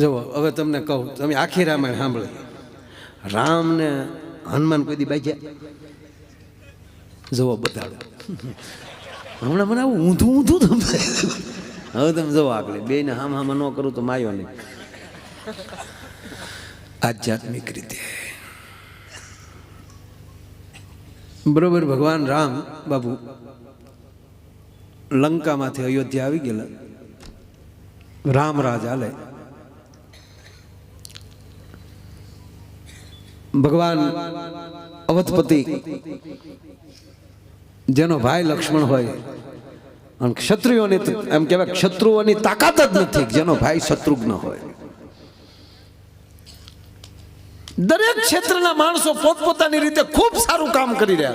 જુઓ, હવે તમને કહું, તમે આખી રામાયણ સાંભળી. રામ ને હનુમાન કોઈ દી બાજ્યા જુઓ બધા. હમણાં મને આવું ઊંધું ઊંધું તમે હવે તમે જુઓ આગળ. બે ને હામ હામાં ન કરું તો માયો નહીં. આધ્યાત્મિક રીતે. બરોબર, ભગવાન રામ બાબુ લંકામાંથી અયોધ્યા આવી ગયેલા. રામ રાજ હાલે ભગવાન અવધપતિ. જેનો ભાઈ લક્ષ્મણ હોય. અને ક્ષત્રિયોની એમ કહેવાય ક્ષત્રુઓની તાકાત જ નથી જેનો ભાઈ શત્રુઘ્ન હોય. દરેક ક્ષેત્રના માણસો પોતપોતાની રીતે ખૂબ સારું કામ કરી રહ્યા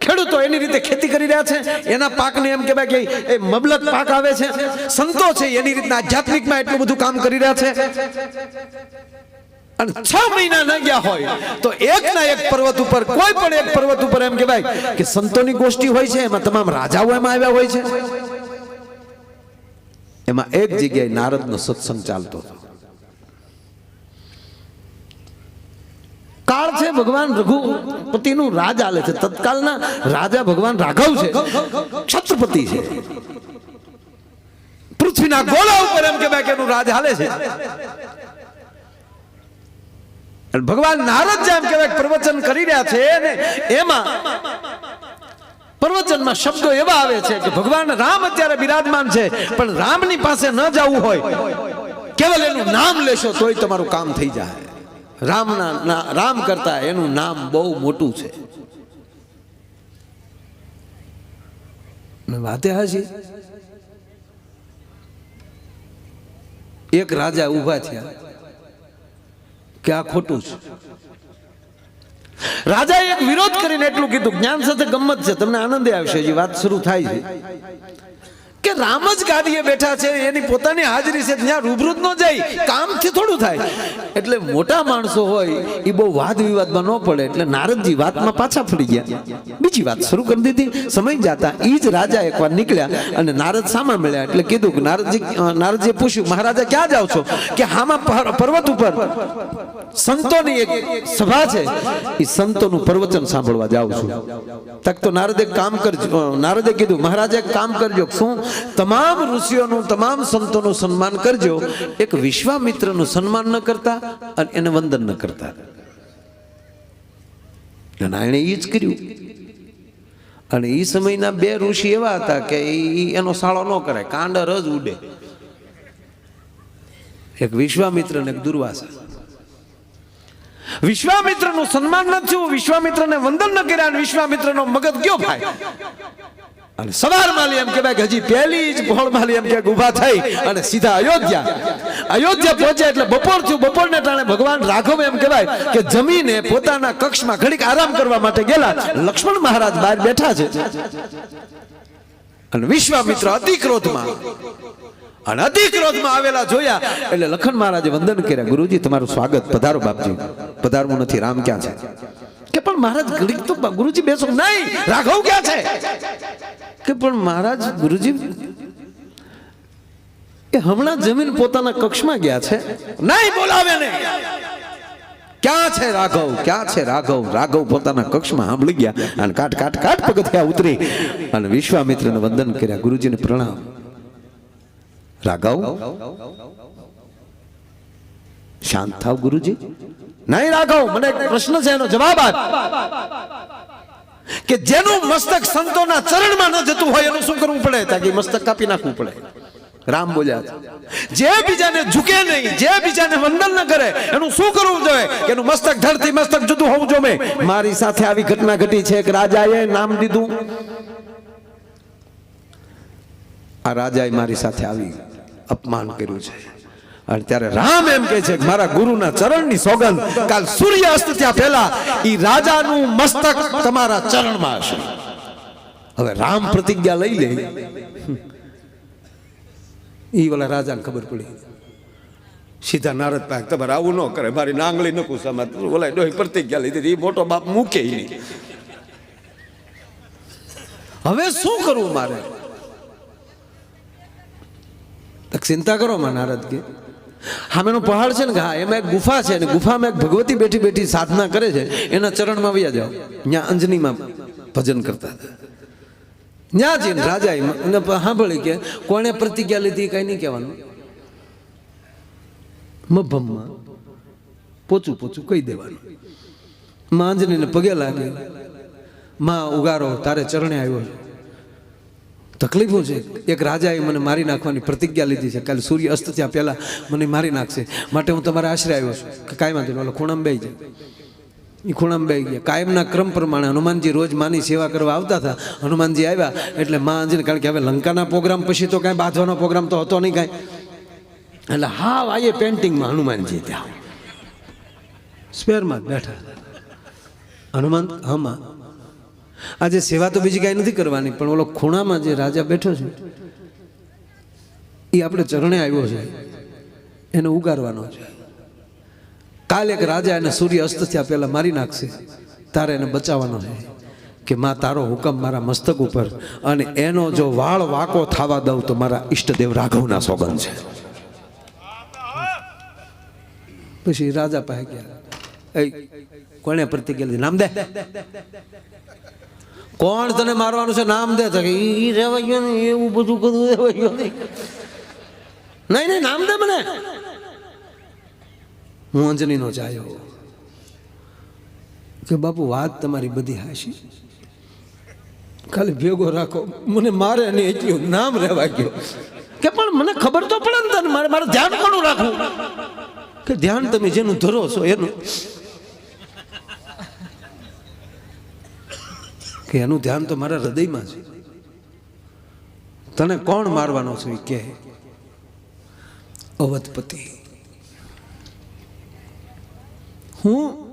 ખેડૂતો એની રીતે ખેતી કરી રહ્યા છે. એના પાકને એમ કહેવાય કે એ મબલક પાક આવે છે. સંતો છે, એની રીતના આધ્યાત્મિકમાં એટલું બધું કામ કરી રહ્યા છે. અને છ મહિના ન ગયા હોય તો એક ના એક પર્વત ઉપર, કોઈ પણ એક પર્વત ઉપર એમ કહેવાય કે સંતોની ગોષ્ઠી હોય છે, એમાં તમામ રાજાઓ એમાં આવ્યા હોય છે. એમાં એક જગ્યાએ નારદનો સત્સંગ ચાલતો હતો. કાળ છે ભગવાન રઘુપતિનું રાજ આલે છે. તત્કાલના રાજા ભગવાન રાઘવ છે, છત્રપતિ છે. પૃથ્વીના ગોળા ઉપર એમ કહેવાય કે એનું રાજ હાલે છે. ભગવાન નારદ જેમ કહેવાય પ્રવચન કરી રહ્યા છે ને, એમાં પ્રવચનમાં શબ્દો એવા આવે છે કે ભગવાન રામ અત્યારે બિરાજમાન છે, પણ રામની પાસે ન જવું હોય. કેવલ એનું નામ લેશો તોય તમારું કામ થઈ જાય. રામના રામ કરતા એનું નામ બહુ મોટું છે. વાતે હાજી. એક રાજા ઊભા થયા. કે આ ખોટું છે? રાજાએ એક વિરોધ કરીને એટલું કીધું, જ્ઞાન સાથે ગમત છે, તમને આનંદ આવશે. હજી વાત શરૂ થાય છે. કે રામ જ ગાદીએ બેઠા છે, એની પોતાની હાજરી છે, ત્યાં રૂબરૂ ન જાય, કામથી થોડું થાય. એટલે મોટા માણસો હોય એ બહુ વાદ વિવાદમાં ન પડે, એટલે નારદજી વાતમાં પાછા ફરી ગયા. બીજી વાત શરૂ કરી દીધી. સમય જતા એ જ રાજા એકવાર નીકળ્યા અને નારદ સામા મળ્યા એટલે કીધું કે નારદજી નારદજીએ પૂછ્યું, મહારાજા, ક્યાં જાઓ છો? કે હામાં પર્વત ઉપર. સંતોની એક સભા છે. એ સંતોનું પ્રવચન સાંભળવા જાઉં છું. તક તો નારદે કામ કરજો. નારદે કીધું, મહારાજે કામ કરજો. શું? તમામ ઋષિઓનું, તમામ સંતોનું સન્માન કરજો. એક વિશ્વામિત્રનું સન્માન ન કરતા અને એને વંદન ન કરતા. નારાયણે એ જ કર્યું. અને એ સમયના બે ઋષિ એવા હતા કે એનો સાળો ન કરે, કાંડર જ ઉડે. એક વિશ્વામિત્ર ને એક દુર્વાસા. વિશ્વામિત્રનું સન્માન ન થયું, વિશ્વામિત્રને વંદન ન કર્યા વિશ્વામિત્રનો મગજ ગયો ભાઈ. અને સવાર માલી એમ કહેવાય કે હજી પહેલી જ પહોળમાં એમ કે ઊભા થઈ અને સીધા અયોધ્યા. અયોધ્યા પહોંચ્યા એટલે બપોર થયું. બપોરને ટાણે ભગવાન રાઘવ એમ કહેવાય કે જમીને પોતાના કક્ષમાં ઘડીક આરામ કરવા માટે ગયેલા. લક્ષ્મણ મહારાજ બહાર બેઠા છે. અને વિશ્વામિત્ર અતિ ક્રોધમાં અને અતિ ક્રોધમાં આવેલા જોયા. એટલે લખન મહારાજે વંદન કર્યા, ગુરુજી, તમારું સ્વાગત. પધારો બાપજી. પધારવું નથી. રામ ક્યાં છે? પણ મહારાજ ઘડીક તો ગુરુજી બેસો. નહીં, રાઘવ ક્યાં છે? કે પણ મહારાજ ગુરુજી, એ હમણાં જમીન પોતાના કક્ષમાં ગયા છે. નહીં બોલાવે ને. ક્યાં છે રાઘવ? ક્યાં છે રાઘવ? રાઘવ પોતાના કક્ષમાં સાંભળી ગયા અને કાટ કાટ કાટ પગથિયા ઉતરી અને વિશ્વામિત્રને વંદન કર્યા. ગુરુજીને પ્રણામ. રાઘવ? શાંત થાવ, ગુરુજી. નહીં રાઘવ, મને એક પ્રશ્ન છે, એનો જવાબ આપ. કે જેનું મસ્તક સંતોના ચરણમાં ન જતું હોય, એનું શું કરવું પડે? તાકી મસ્તક કાપી નાખવું પડે. રામ બોલ્યા જે બીજાને ઝૂકે નહીં, જે બીજાને વંદન ન કરે, એનું શું કરવું જોઈએ? કે એનું મસ્તક ધરતી મસ્તક જુદું હોવું જોમે. મારી સાથે આવી ઘટના ઘટી છે, એક રાજાએ નામ દીધું. આ રાજાએ મારી સાથે આવી અપમાન કર્યું છે. અને ત્યારે રામ એમ કહે છે કે મારા ગુરુના ચરણની સોગંદ કાલ સૂર્યાસ્ત ત્યાં પહેલા ઈ રાજાનું મસ્તક તમારા ચરણમાં હશે. હવે રામ પ્રતિજ્ઞા લઈ લે. ઈ ઓલા રાજાને ખબર પડી. સીધા નારદ પાક તમારે આવું ન કરે, મારી નાંગળી ન કુસામાં ઓલા ડોહી પ્રતિજ્ઞા લીધી એ મોટો બાપ મૂકે નહીં. હવે શું કરવું મારે? ચિંતા કરો માં નારદ કે સામેનો પહાડ છે ને હા, એમાં એક ગુફા છે ને ગુફામાં એક ભગવતી બેઠી બેઠી સાધના કરે છે, એના ચરણમાં વ્યા જાઓ. ત્યાં અંજનીમાં ભજન કરતા હતા. ત્યાં જઈને રાજા એને સાંભળી કે કોણે પ્રતિજ્ઞા લીધી, કઈ નહીં કહેવાનું. મભમમાં પોચું પોચું કહી દેવાનું. માં અંજનીને પગે લાગે. માં ઉગારો, તારે ચરણે આવ્યો છે. તકલીફો છે. એક રાજાએ મને મારી નાખવાની પ્રતિજ્ઞા લીધી છે. કાલે સૂર્ય અસ્ત થયા પહેલાં મને મારી નાખશે. માટે હું તમારા આશરે આવ્યો છું. કે કાંઈ વાંધો ઓલો ખૂણામાં બેહી જાય એ ખૂણામાં બે ગયા. કાયમના ક્રમ પ્રમાણે હનુમાનજી રોજ માની સેવા કરવા આવતા હતા. હનુમાનજી આવ્યા એટલે મા અંજને કારણ કે હવે લંકાના પ્રોગ્રામ પછી તો કાંઈ બાંધવાનો પ્રોગ્રામ તો હતો નહીં કાંઈ. એટલે હા આયે પેન્ટિંગમાં હનુમાનજી ત્યાં. સ્પેરમાં બેઠા હનુમાન હમાં આજે સેવા તો બીજી કાંઈ નથી કરવાની, પણ ઓલો ખૂણામાં જે રાજા બેઠો છે, એ આપણે ચરણે આવ્યો છે. એને ઉગારવાનો છે. કાલે એક રાજા એને સૂર્ય અસ્ત થયા પહેલા મારી નાખશે. તારે એને બચાવવાનો છે કે માં, તારો હુકમ મારા મસ્તક ઉપર અને એનો જો વાળ વાકો થવા દઉં તો મારા ઈષ્ટદેવ રાઘવના સોગંદ છે. પછી રાજા પાસે ગયા. કોણે પ્રતિજ્ઞા નામ દે. કોણ તને મારવાનું છે? નામ દે. તો ઈ રહેવા ગયો ને, એવું બધું કરવું રહેવા ગયો નહીં નહીં નહીં, નામ દે મને. હું અંજનીનો ચાયો કે બાપુ, વાત તમારી બધી હાશી ખાલી ભેગો રાખો. મને મારે નહીં એટલું નામ રહેવા ગયો. કે પણ મને ખબર તો પડે ને તને. મારે મારે ધ્યાન કોનું રાખવું? કે ધ્યાન તમે જેનું ધરો છો એનું. કે એનું ધ્યાન તો મારા હૃદયમાં છે. તને કોણ મારવાનો છે કે અવધપતિ. હું?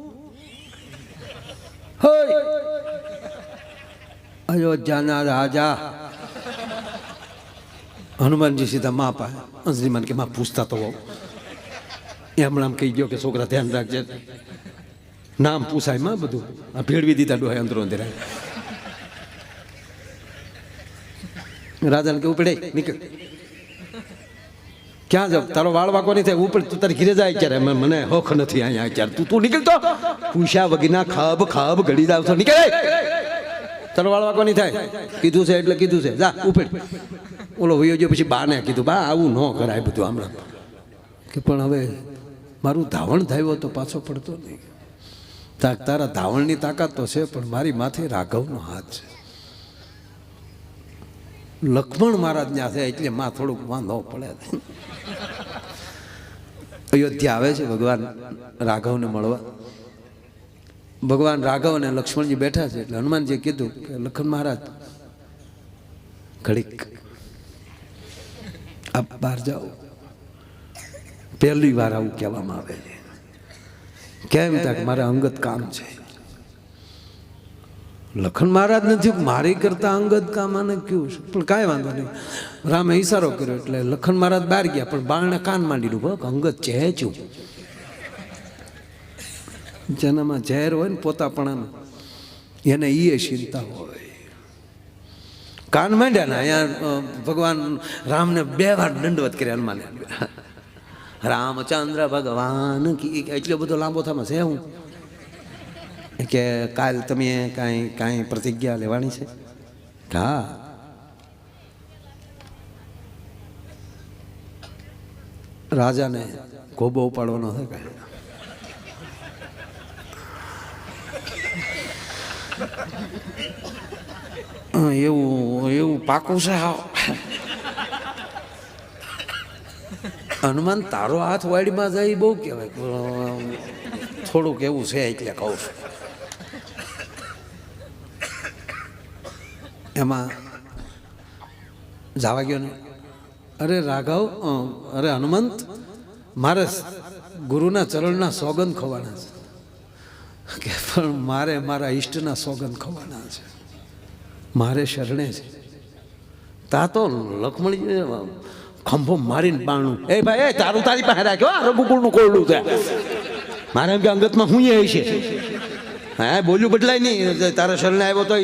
અયોધ્યાના રાજા. હનુમાનજી સીધા મા પાસે. અંજલીમાન કે માં પૂછતા તો હોઉં એ હમણાં આમ કહી ગયો કે છોકરા ધ્યાન રાખજે. નામ પૂછાયમાં બધું. આ ભેળવી દીધા ડોહાય અંદરો અંદર રાજાને કે, ઉપડે, નીકળ. ક્યાં જાવ તારો વાળ વાકો નહીં થાય, ઉપડ, તું તારી ઘીરે જાય ક્યારે? મને- હોખ નથી અહીંયા ક્યારે? તું તું નીકળતો પૂછ્યા વગીના ખાબ ખાબ ઘડી જાવ તો નીકળે. તારો વાળ વાકો નહીં થાય. કીધું છે, એટલે કીધું છે. જા, ઉપડ. ઓલો વયો ગયો, પછી બાને કીધું, બા, આવું ન કરાય બધું હમણાં કે પણ હવે મારું ધાવણ થયું તો પાછો પડતો નહીં. તારા ધાવણની તાકાત તો છે, પણ મારી માથે રાઘવનો હાથ છે. લક્ષ્મણ મહારાજ ત્યાં છે, એટલે માં થોડુંક વાંધો પડે. અયોધ્યા આવે છે ભગવાન રાઘવને મળવા. ભગવાન રાઘવ અને લક્ષ્મણજી બેઠા છે, એટલે હનુમાનજીએ કીધું કે લખન મહારાજ, ઘડીક આપ બહાર જાઓ. પહેલી વાર આવું કહેવામાં આવે છે. કેમ? થાય મારે અંગત કામ છે. લખન મહારાજ નથી મારી કરતા અંગત કામાને કેવું છે? પણ કાંઈ વાંધો નહીં. રામે ઈશારો કર્યો એટલે લખન મહારાજ બહાર ગયા, પણ બાળને કાન માંડી ભગ અંગત ચહેચું જેનામાં ઝેર હોય ને પોતાપણાનું એને એ ચિંતા હોય. કાન માંડ્યા ને, અહીંયા ભગવાન રામને બે વાર દંડવત કર્યા, હનુમાન. રામચંદ્ર ભગવાન એટલો બધો લાંબો થમાં છે હું. કે કાલ તમે કાંઈ કાંઈ પ્રતિજ્ઞા લેવાની છે? હા. રાજાને ગોબો ઉપાડવાનો છે કાંઈ. એવું એવું પાકું છે હા હનુમાન, તારો હાથ વાડીમાં જાય બહુ કહેવાય થોડુંક એવું છે એટલે કહું છું. એમાં જવા ગયો ને? અરે રાઘવ અરે હનુમંત, મારે ગુરુના ચરણના સોગંદ ખવાના છે. કે પણ મારે મારા ઈષ્ટના સોગંદ ખવાના છે. મારે શરણે છે. તા તો લક્ષ્મણજી ખંભો મારીને બાણું. એ ભાઈ, એ તારું તારી પાસે રાખ્યો, આ રઘુકુળનું કોરડું છે. મારે એમ કે અંગતમાં હું એ છે. હા, બોલ્યું બદલાય નહીં. તારા શરણે આવ્યો તો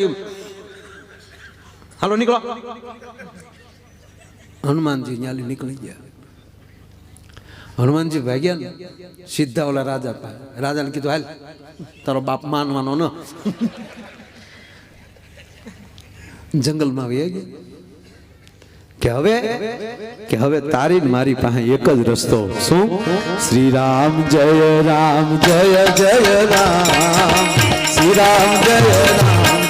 હાલો નીકળો હનુમાનજી ન્યાલી નીકળી ગયા હનુમાનજી ભાગ્યા ને સીધા ઓલા રાજા પાસે રાજાને કીધું હાલ તારો બાપ માનવાનો ન જંગલમાં વહી ગયા કે હવે કે હવે તારી મારી પાસે એક જ રસ્તો શું? શ્રી રામ જય રામ જય જય રામ શ્રી રામ જય રામ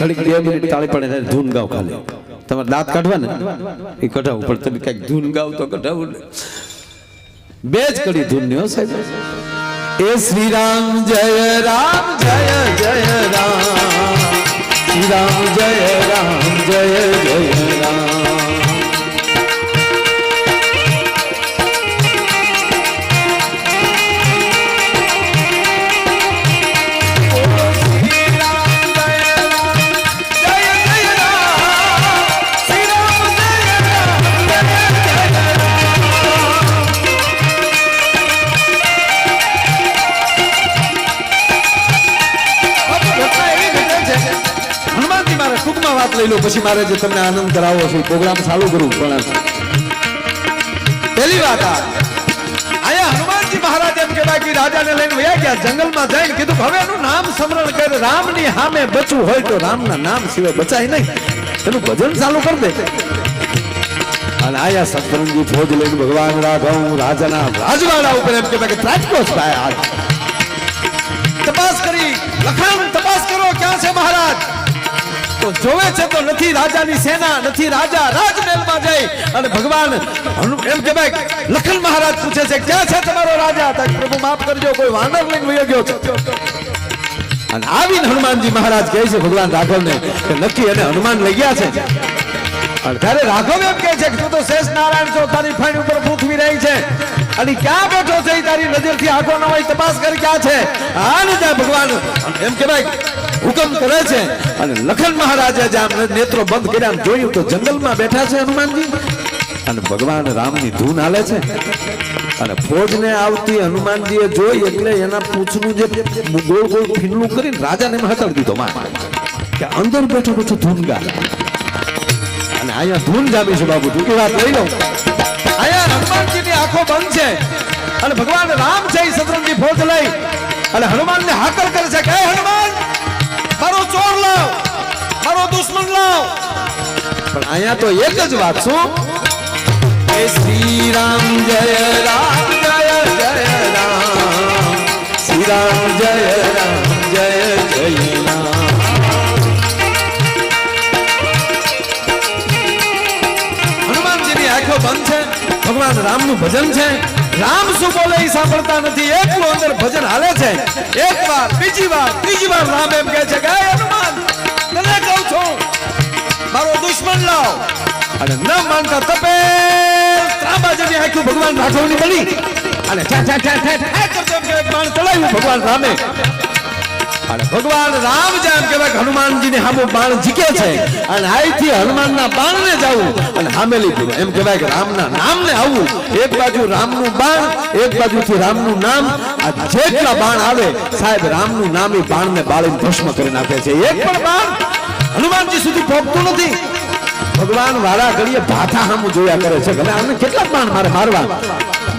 ઘડીક બે મિનિટ તાળી પડે ધૂન ગાવ ખાલી. તમારે દાંત કાઢવા ને એ કઢાવું, પણ તમે કંઈક ધૂન ગાવ તો કઢાવું બે જ કડી ધૂન ને સાહેબ. એ શ્રી રામ જય રામ, જય જય રામ. શ્રી રામ જય રામ, જય જય રામ. લઈ લો, પછી મારે જે તમને આનંદ કરાવવો છે પ્રોગ્રામ ચાલુ કરવું પણ પહેલી વાત આ. આયા હનુમાનજી મહારાજ એમ કહેવાય કે રાજાને લઈને વયા ગયા, જંગલમાં જઈને કીધું કે હવે એનું નામ સ્મરણ કર, રામની સામે બચવું હોય તો રામના નામ સિવાય બચાય નહીં. એનું ભજન ચાલુ કરી દે. અને આયા સતરંગી ફોજ લઈને ભગવાન રાઘવ રાજાના રાજવાડા ઉપર એમ કહેવાય કે ત્રાટકો જ થાય આજ તપાસ કરી, લખાણ તપાસ કરો, ક્યાં છે મહારાજ? તો જોવે છે તો નથી રાજાની સેના, નથી રાજા, રાજમહેલમાં જઈ અને ભગવાન એમ કે ભાઈ લખન મહારાજ પૂછે છે, ક્યાં છે તમારો રાજા? પ્રભુ, માફ કરજો, કોઈ વાનર લઈને વયો ગયો છે. અને આવીને હનુમાનજી મહારાજ કહે છે, ભગવાન રાઘવને, કે નક્કી અને હનુમાન લઈ ગયા છે. ત્યારે રાઘવ એમ કહે છે કે, તું તો શેષ નારાયણ છો, તારી ફાઈન ઉપર પૃથ્વી રહી છે. અને ક્યાં બેઠો છે તારી નજરથી આંખો ન હોય તપાસ કરી ક્યાં છે? આને ત્યાં ભગવાન. એમ કે ભાઈ, હુકમ કરે છે. અને લખન મહારાજે જ્યાં નેત્રો બંધ કર્યા જોયું તો જંગલમાં બેઠા છે હનુમાનજી. અને ભગવાન રામની ધૂન હાલે છે. અને ફોજને આવતી હનુમાનજીએ જોઈ એટલે એના પૂછનું જે ગોળ ગોળ ફીનલું કરીને રાજાને હતળ દીધો માં કે અંદર બેઠો બેઠો ધૂન ગા અને અહીંયા ધૂન જામી બાબુ ટૂંકી વાત લઈ લઉં. આંખો બંધ છે. અને ભગવાન રામ છે એ શત્રુંજની ફોજ લઈ અને હનુમાનને હાકલ કરે છે કે હનુમાન, મારો ચોર લાવ, મારો દુશ્મન લાવ. પણ અહીંયા તો એક જ વાત શું? હે શ્રી રામ જય રામ, જય જય રામ. શ્રી રામ જય રામ. ભગવાન રામનું ભજન છે રામ શું બોલે એ સાંભળતા નથી એટલું અંદર ભજન હાલે છે એક વાર બીજી વાર ત્રીજી વાર રામ એમ કહે છે કે "હે હનુમાન તને કહું છું મારો દુશ્મન લાવ અને ન માનતા તપે ત્રાંબા જેવી આંખો ભગવાન રાઘવની બની અને ઠે ઠે ઠે ઠે ઠે કરતો એક બાણ ચલાવ્યું ભગવાન રામે અને ભગવાન રામ જેમ કહેવાય હનુમાનજી ને સામું બાણ જીકે છે. અને અહીંથી હનુમાનના બાણને જવું અને હામેલી પૂરું. એમ કહેવાય કે રામના નામને આવવું એક બાજુ રામનું બાણ, એક બાજુથી રામનું નામ. આ જેટલા બાણ આવે, સાહેબ રામનું નામ એ બાણને બાળીને ભસ્મ કરી નાખે છે. એક પણ બાણ હનુમાનજી સુધી પહોંચતું નથી. ભગવાન વાળા ઘડીએ ભાથા સામું જોયા કરે છે. હવે આને કેટલા બાણ મારે મારવા?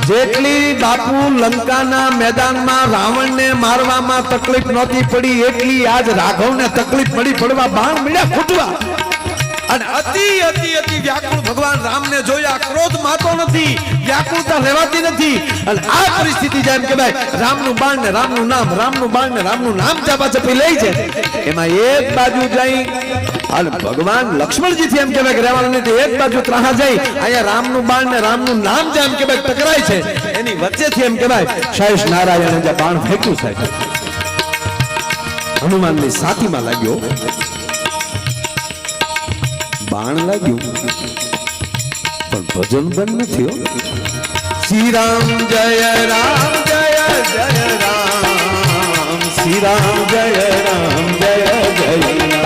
જેટલી બાપુ લંકાના મેદાનમાં રાવણને મારવામાં તકલીફ નહોતી પડી, એટલી આજ રાઘવને તકલીફ પડી, પડવા બાણ મળ્યા ફૂટવા. અને અતિ અતિ અતિ વ્યાકુળ ભગવાન રામને જોયા. ક્રોધ માતો નથી, વ્યાકુળતા રહેવાતી નથી. અને આ પરિસ્થિતિ જેમ કે ભાઈ, રામનું બાણ ને રામનું નામ, રામનું બાણ ને રામનું નામ ચાપાચપી લઈ છે. એમાં એક બાજુ જઈ અને ભગવાન લક્ષ્મણજી થી એમ કહેવાય કે રહેવાનું નથી એક બાજુ ત્રાહા જઈ અહીંયા રામનું બાણ ને રામનું નામ જેમ કે ભાઈ ટકરાય છે. એની વચ્ચેથી એમ કહેવાય શૈષ નારાયણ જે બાણ ફેંક્યું છે. હનુમાનની સાથીમાં લાગ્યો. બાણ લાગ્યું. પણ ભજન બંધ નથી હો શ્રી રામ જય રામ, જય જય રામ. શ્રી રામ જય રામ, જય જય રામ.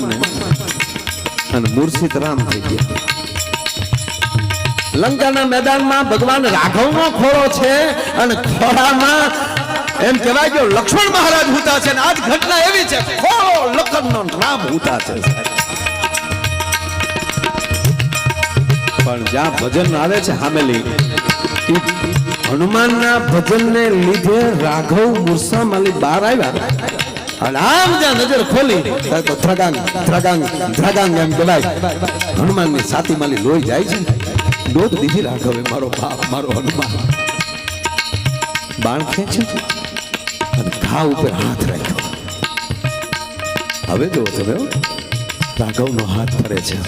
લાગ્યું હનુમાનને અને મૂર્છિત રામ થઈ ગયા. લંકાના મેદાનમાં ભગવાન રાઘવનો ખોળો છે અને ખોળામાં એમ કહેવાય કે લક્ષ્મણ મહારાજ હુતા છે આજ ઘટના એવી છે, ખોળો લખનનો રામ હુતા છે. પણ જ્યાં ભજન આવે છે હામેલી, હનુમાનના ભજનને લીધે રાઘવ મુરસામાલી બહાર આવ્યા. અને આમ જ્યાં નજર ખોલી તો ધ્રગાંગ ધ્રગાંગ ધ્રગાંગ એમ કહેવાય. હનુમાનની છાતી માલી લોહી જાય છે. ડોક દીધી રાઘવે, મારો બાપ, મારો હનુમાન. બાણ ખેંચ્યું અને ઘા ઉપર હાથ રાખ્યો. હવે જો તમે રાઘવનો હાથ ફરે છે.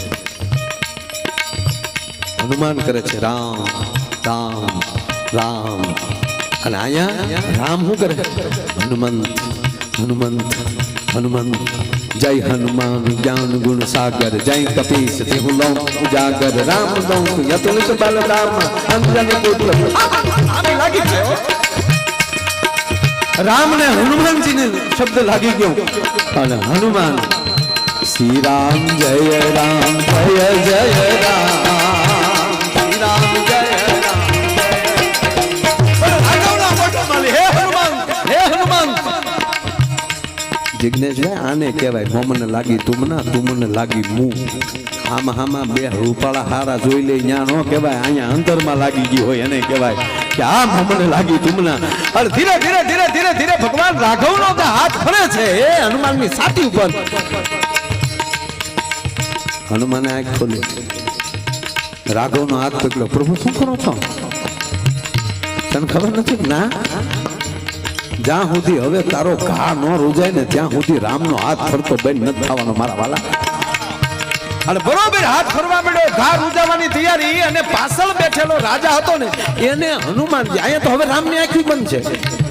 હનુમાન કરે છે, રામ રામ રામ. અને અહીંયા રામ શું કરે? હનુમંત હનુમંત હનુમંત જય હનુમાન જ્ઞાન ગુણ સાગર જય કપીશ દેહુ લઉં ઉજાગર રામ લઉં યતુલિત બલરામ અંજન પુત્ર રામ ને હનુમાનજી ને શબ્દ લાગી ગયો અને હનુમાન શ્રી રામ જય રામ જય જય રામ જિજ્ઞેશભાઈ આને કહેવાય મોમને લાગી તુમના તુમને લાગી મું. આમાં આમાં બે રૂપાળા હારા જોઈ લે ત્યાં નો કહેવાય, અહીંયા અંતરમાં લાગી ગઈ હોય એને કહેવાય કે આ મોમને લાગી તુમના અને ધીરે ધીરે ધીરે ધીરે ધીરે ભગવાન રાઘવનો જે હાથ ફરે છે, એ હનુમાનની છાતી ઉપર. હનુમાને આંખ ખોલી. રાઘવનો હાથ પકડ્યો, પ્રભુ, શું કરો છો? તને ખબર નથી? ના? જ્યાં સુધી હવે તારો ઘા ન રૂજાય ને ત્યાં સુધી રામનો હાથ ફરતો બેન નથી થવાનો મારા વાલા. અને બરોબર હાથ ફરવા મળ્યો ઘા રૂજાવાની તૈયારી અને પાછળ બેઠેલો રાજા હતો ને, એને હનુમાનજી, અહીંયા તો હવે રામની આંખી બંધ છે.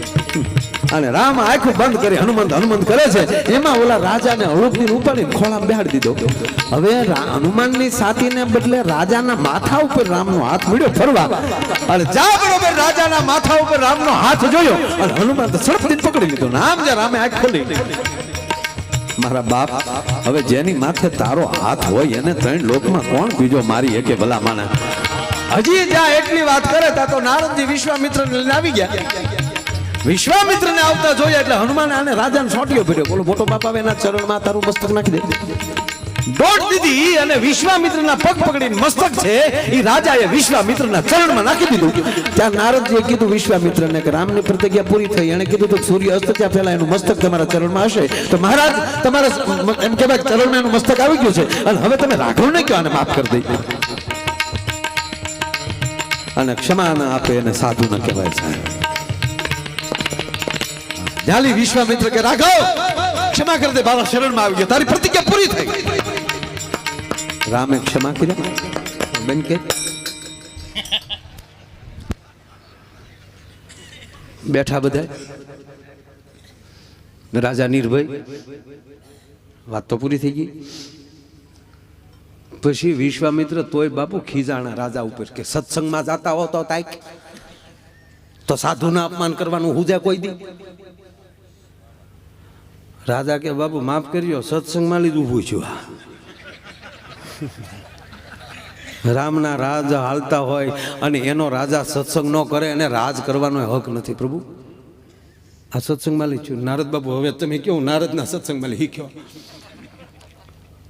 અને રામ આંખું બંધ કરી હનુમંત હનુમંત કરે છે. એમાં ઓલા રાજાને હળુકની ઉપાડી ખોળામાં બેહાડી દીધો. હવે હનુમાનની સાતીને બદલે રાજાના માથા ઉપર રામનો હાથ મળ્યો ફરવા. અને જા બરોબર, રાજાના માથા ઉપર રામનો હાથ જોયો. અને હનુમાન તો સડપડીને પકડી લીધો. નામ જે રામે આંખ ખોલી. મારા બાપ, હવે જેની માથે તારો હાથ હોય, એને ત્રણ લોકમાં કોણ બીજો મારી એકે ભલા માને? હજી જ્યાં એટલી વાત કરે ત્યાં તો નારદજી વિશ્વામિત્ર લઈને આવી ગયા. વિશ્વામિત્ર ને આવતા જોયા એટલે હનુમાન આને રાજાને સોંટ્યો ભર્યો. બોલો, મોટો બાપ એના ચરણમાં તારું મસ્તક નાખી દે દોઢ દીધી અને વિશ્વામિત્રના પગ પકડીને મસ્તક છે. એ રાજાએ વિશ્વામિત્રના ચરણમાં નાખી દીધું. ત્યાં નારદજીએ કીધું વિશ્વામિત્રને કે રામની પ્રતિજ્ઞા પૂરી થઈ. એણે કીધું તો સૂર્ય અસ્ત ત્યાં પહેલા એનું મસ્તક તમારા ચરણમાં હશે. તો મહારાજ, તમારા એમ કહેવાય ચરણમાં એનું મસ્તક આવી ગયું છે. અને હવે તમે રાઘવને કયો આને માફ કરી દઈ અને ક્ષમા ના આપે એને સાધુ ના કહેવાય સાહેબ. જાલી વિશ્વામિત્ર કે રાઘવ ક્ષમા કરી દે બાબા શરણમાં આવી ગયો. તારી પ્રતિજ્ઞા પૂરી થઈ રામે ક્ષમા કરી બેન કે? બેઠા બધા? રાજા નિર્ભય વાત તો પૂરી થઈ ગઈ. પછી વિશ્વામિત્ર તોય બાપુ ખીજાણા રાજા ઉપર કે સત્સંગમાં જાતા હો તો તાઈક. તો સાધુના અપમાન કરવાનું હુજે કોઈ દી. રાજા કે, બાપુ, માફ કરજો સત્સંગમાં લીધું છું આ. રામના રાજ હાલતા હોય અને એનો રાજા સત્સંગ ન કરે, એને રાજ કરવાનો હક નથી, પ્રભુ. આ સત્સંગમાં લીધું નારદ બાબુ હવે તમે કેવું નારદના સત્સંગમાં શીખ્યો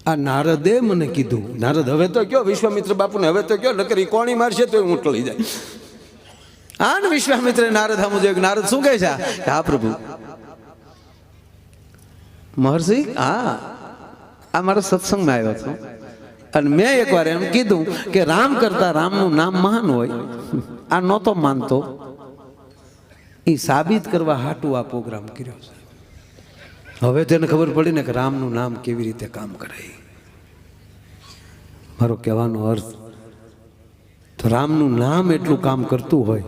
આ નારદે મને કીધું. નારદ, હવે તો કયો વિશ્વામિત્ર બાપુને, હવે તો કયો નકર કોણી મારશે તો હું ટળી જાય. આ ને વિશ્વામિત્ર નારદ હા મુજબ નારદ શું કહે છે હા, પ્રભુ. મહર્ષિ, હા, આ મારા સત્સંગમાં આવ્યો છો. અને મેં એકવાર એમ કીધું કે રામ કરતા રામનું નામ મહાન હોય, આ નહોતો માનતો. એ સાબિત કરવા હાટું આ પ્રોગ્રામ કર્યો છે. હવે તેને ખબર પડી ને કે રામનું નામ કેવી રીતે કામ કરે મારો કહેવાનો અર્થ, તો રામનું નામ એટલું કામ કરતું હોય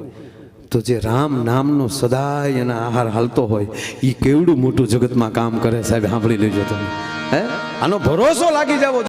તો જે રામ નામનો સદાય એના આહાર હાલતો હોય એ કેવડું મોટું જગતમાં કામ કરે સાહેબ, સાંભળી લેજો તમે. હે? આનો ભરોસો લાગી જાવો.